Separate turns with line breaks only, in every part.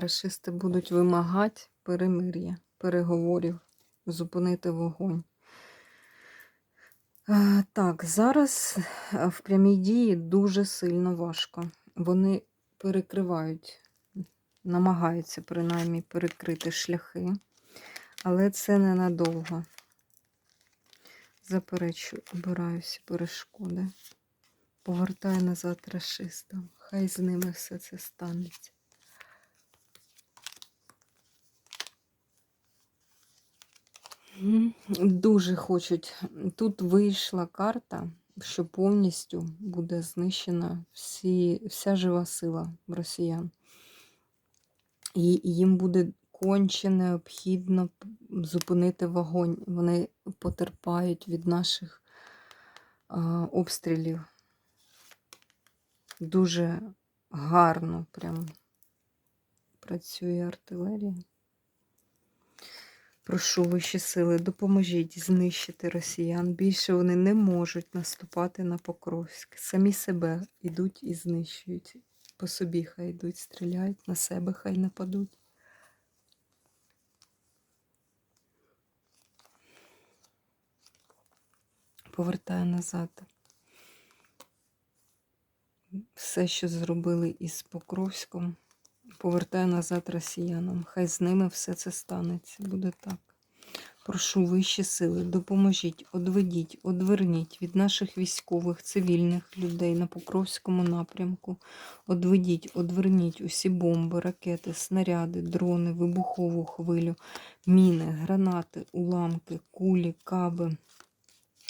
Рашисти будуть вимагати перемир'я, переговорів, зупинити вогонь. Е, Так, зараз е, в прямій дії дуже сильно важко. Вони перекривають, намагаються принаймні перекрити шляхи, але це ненадовго. Заперечу, обираюся перешкоди. Повертаю назад рашистам. Хай з ними все це станеться. Дуже хочуть. Тут вийшла карта, що повністю буде знищена всі, вся жива сила росіян. І їм буде конче необхідно зупинити вогонь. Вони потерпають від наших а, обстрілів. Дуже гарно прям працює артилерія. Прошу вищі сили, допоможіть знищити росіян. Більше вони не можуть наступати на Покровськ. Самі себе йдуть і знищують. По собі хай йдуть, стріляють, на себе хай нападуть. Повертаю назад. Все, що зробили із Покровськом, повертаю назад росіянам. Хай з ними все це станеться. Буде так. Прошу вищі сили, допоможіть, одведіть, одверніть від наших військових, цивільних людей на Покровському напрямку. Одведіть, одверніть усі бомби, ракети, снаряди, дрони, вибухову хвилю, міни, гранати, уламки, кулі, каби,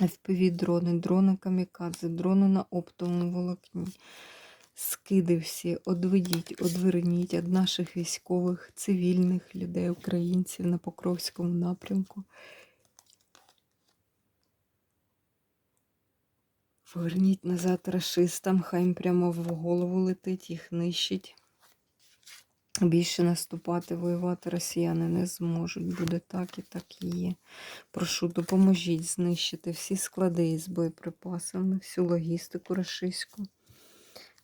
FPV-дрони, дрони камікадзе, дрони на оптовому волокні. Скиди всі, одведіть, одверніть від наших військових, цивільних людей, українців на Покровському напрямку. Поверніть назад рашистам, хай їм прямо в голову летить, їх нищить. Більше наступати, воювати росіяни не зможуть. Буде так і так і є. Прошу, допоможіть знищити всі склади із боєприпасами, всю логістику рашистську.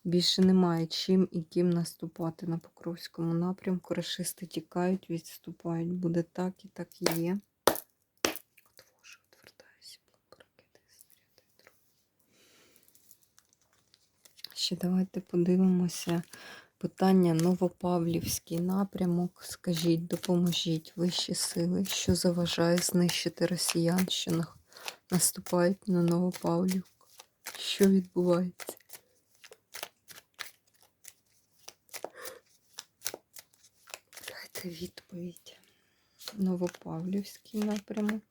Більше немає чим і ким наступати на Покровському напрямку. Рашисти тікають, відступають. Буде так і так і є. Отвожу, відвертаюся. Ще давайте подивимося. Питання Новопавлівський напрямок. Скажіть, допоможіть вищі сили, що заважає знищити росіян, що наступають на Новопавлівку. Що відбувається? Дайте відповідь. Новопавлівський напрямок.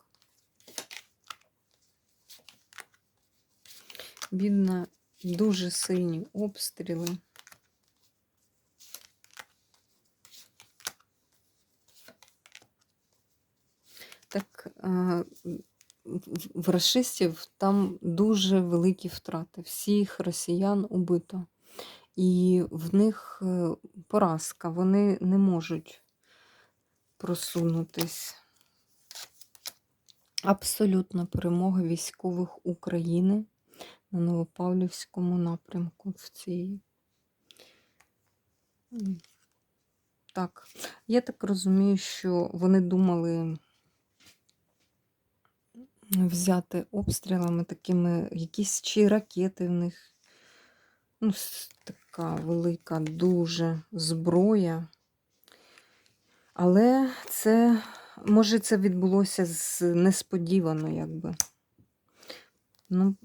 Бідна, дуже сильні обстріли. Так в- в рашистів там дуже великі втрати. Всіх росіян убито. І в них е, поразка. Вони не можуть просунутись. Абсолютна перемога військових України на Новопавлівському напрямку в цій. Так, я так розумію, що вони думали взяти обстрілами такими, якісь чи ракети в них. Ну, така велика дуже зброя. Але це, може, це відбулося з несподівано, якби. Ну,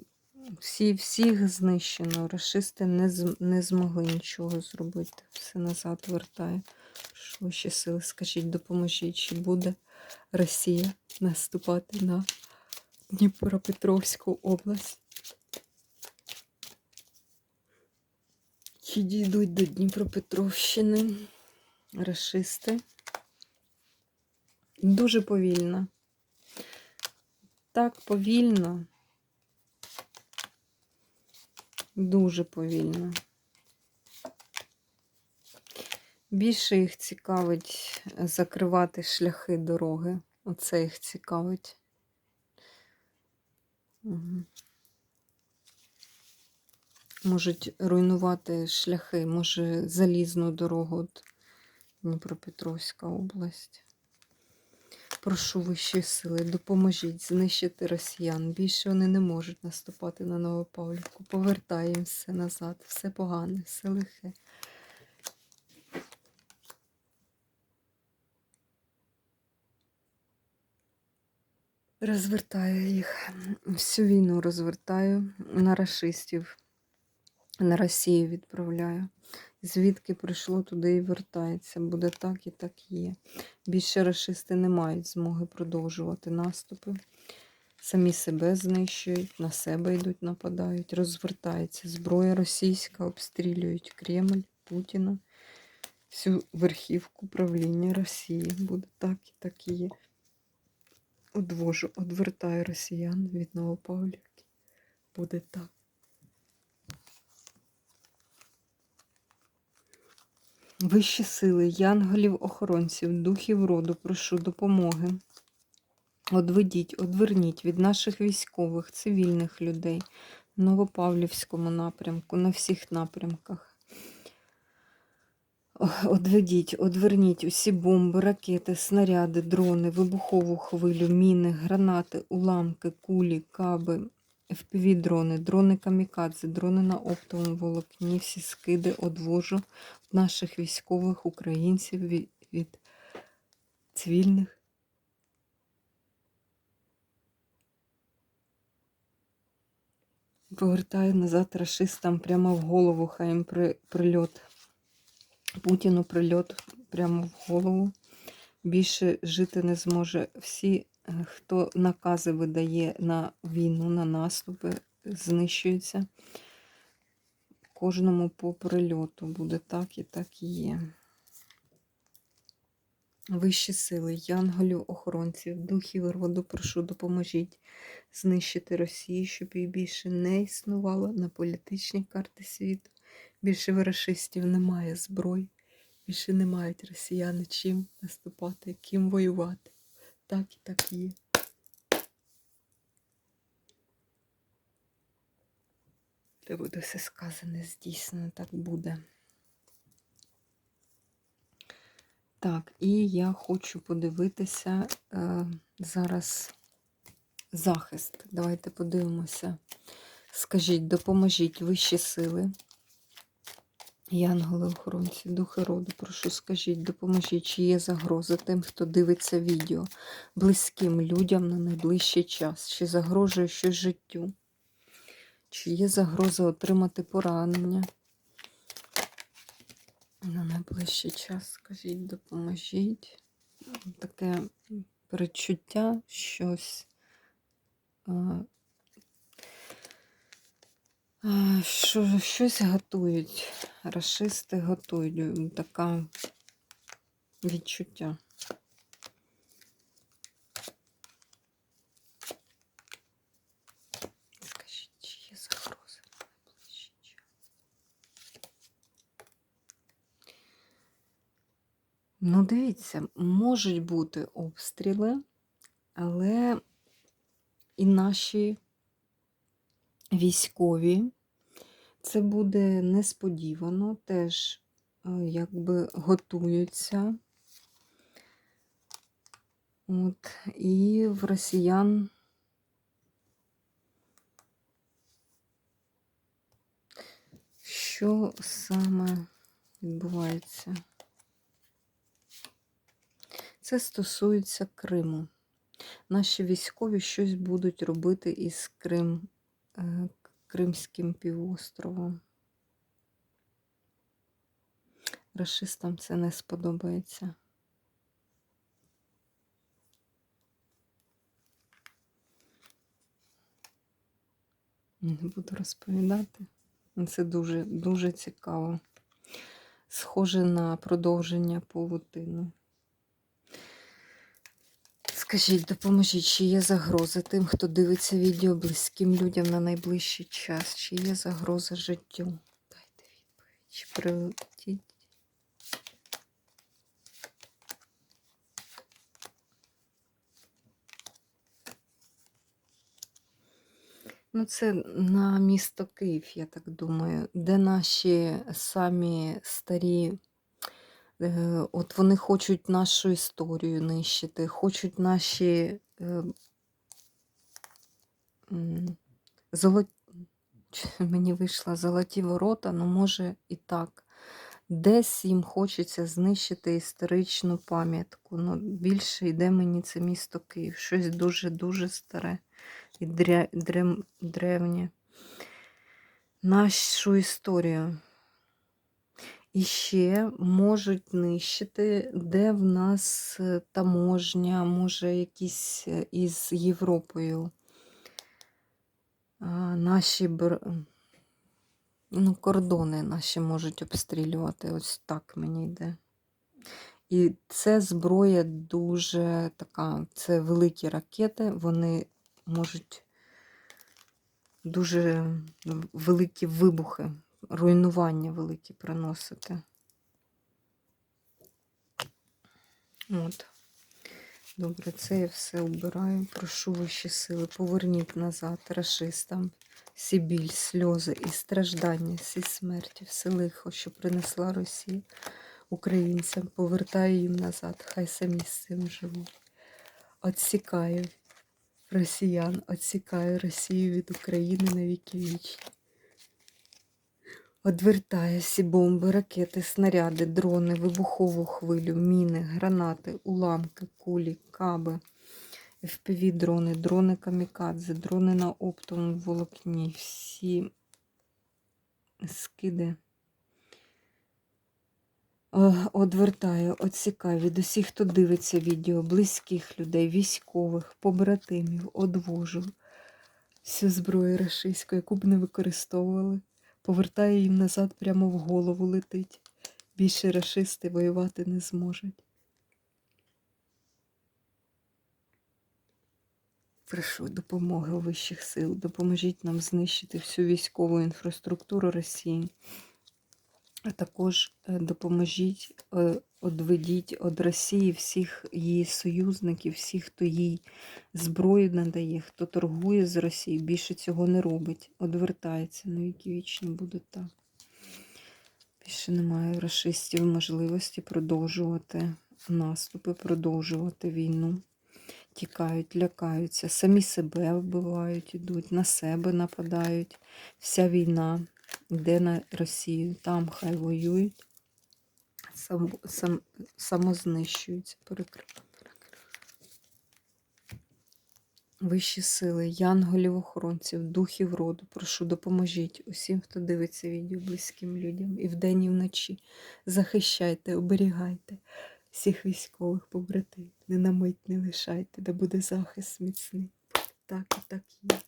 Всі, всіх знищено. Рашисти не, не змогли нічого зробити. Все назад вертає. Що ще сили? Скажіть, допоможіть, чи буде Росія наступати на Дніпропетровську область? Чи дійдуть до Дніпропетровщини рашисти? Дуже повільно. Так повільно. Дуже повільно. Більше їх цікавить закривати шляхи дороги. Оце їх цікавить. Угу. Можуть руйнувати шляхи, може залізну дорогу от Дніпропетровська область. Прошу вищої сили, допоможіть знищити росіян. Більше вони не можуть наступати на Новопавлівку. Повертаємо все назад, все погане, все лихе. Розвертаю їх. Всю війну розвертаю на рашистів, на Росію відправляю. Звідки прийшло туди і вертається. Буде так і так є. Більше рашисти не мають змоги продовжувати наступи. Самі себе знищують, на себе йдуть, нападають, розвертається зброя російська, обстрілюють Кремль, Путіна, всю верхівку правління Росії. Буде так і так і є. Одвожу, одвертаю росіян від Новопавлівки. Буде так. Вищі сили, янголів-охоронців, духів роду, прошу допомоги. Одведіть, одверніть від наших військових, цивільних людей в Новопавлівському напрямку, на всіх напрямках. Одведіть, одверніть усі бомби, ракети, снаряди, дрони, вибухову хвилю, міни, гранати, уламки, кулі, каби, FPV-дрони, дрони камікадзе, дрони на оптовому волокні, всі скиди одвожу наших військових українців від, від цивільних. Повертаю назад рашистам прямо в голову, хай їм при, прильот. Путіну прильот прямо в голову. Більше жити не зможе. Всі, е, хто накази видає на війну, на наступи, знищуються. Кожному по прильоту буде так і так і є. Вищі сили, янголів, охоронців, духів роду, прошу, допоможіть знищити Росію, щоб її більше не існувало на політичній карті світу. Більше в немає зброї, більше не мають росіяни чим наступати, ким воювати. Так і так є. Де буде все сказане, здійснено, так буде. Так, і я хочу подивитися е, зараз захист. Давайте подивимося. Скажіть, допоможіть вищі сили. Янголи охоронці, духи роду, прошу, скажіть, допоможіть, чи є загроза тим, хто дивиться відео, близьким людям на найближчий час, чи загрожує щось життю, чи є загроза отримати поранення на найближчий час, скажіть, допоможіть. Таке перечуття, щось. Що, щось готують. Рашисти готують. Таке відчуття. Скажіть, чи є загрози на найближчий час? Ну, дивіться, можуть бути обстріли, але і наші військові. Це буде несподівано, теж е, якби готуються. От, і в росіян що саме відбувається? Це стосується Криму. Наші військові щось будуть робити із Крим, е, Кримським півостровом. Рашистам це не сподобається. Не буду розповідати. Це дуже, дуже цікаво. Схоже на продовження павутини. Скажіть, допоможіть, чи є загроза тим, хто дивиться відео близьким людям на найближчий час? Чи є загроза життю? Дайте відповідь. Чи прилетіть? Ну, це на місто Київ, я так думаю, де наші самі старі, от вони хочуть нашу історію нищити, хочуть наші е, золоті, мені вийшла золоті ворота, ну може і так. Десь їм хочеться знищити історичну пам'ятку. Ну, більше йде мені це місто Київ. Щось дуже-дуже старе і древнє. Нашу історію. І ще можуть нищити, де в нас е, таможня, може, якісь е, із Європою. Наші ну, кордони наші можуть обстрілювати. Ось так мені йде. І це зброя дуже така, це великі ракети, вони можуть дуже великі вибухи, руйнування великі приносити. От. Добре, це я все обираю. Прошу вищі сили. Поверніть назад рашистам всі біль, сльози і страждання, всі смерті, все лихо, що принесла Росія українцям. Повертаю їм назад. Хай самі з цим живуть. Отсікаю росіян, отсікаю Росію від України на віки вічні. Одвертаю всі бомби, ракети, снаряди, дрони, вибухову хвилю, міни, гранати, уламки, кулі, каби, FPV-дрони, дрони камікадзе, дрони на оптовому волокні, всі скиди. Одвертаю, отсікаю від усіх, хто дивиться відео, близьких людей, військових, побратимів, одвожу всю зброю рашистську, яку б не використовували. Повертаю їм назад, прямо в голову летить. Більше рашисти воювати не зможуть. Прошу допомоги вищих сил. Допоможіть нам знищити всю військову інфраструктуру Росії. А також е, допоможіть, е, одведіть від Росії всіх її союзників, всіх, хто їй зброю надає, хто торгує з Росією, більше цього не робить. Одвертається. На віки вічні буде так. Більше немає расистів можливості продовжувати наступи, продовжувати війну. Тікають, лякаються, самі себе вбивають, ідуть, на себе нападають. Вся війна йде на Росію. Там хай воюють, сам, сам, самознищуються, перекривають. Вищі сили, янголів, охоронців, духів роду, прошу, допоможіть усім, хто дивиться відео близьким людям і вдень, і вночі. Захищайте, оберігайте всіх військових побратимів. Не на мить не лишайте, де буде захист міцний. Так і так є.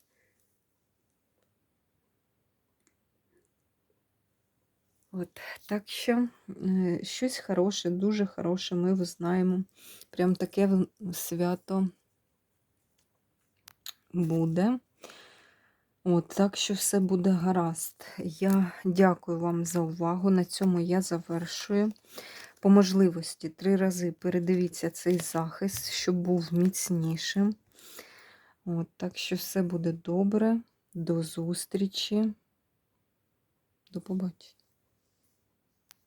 От, так що е, щось хороше, дуже хороше, ми знаємо. Прям таке свято буде. От, так що все буде гаразд. Я дякую вам за увагу. На цьому я завершую. По можливості три рази передивіться цей захист, щоб був міцнішим. От, так що все буде добре. До зустрічі. До побачення.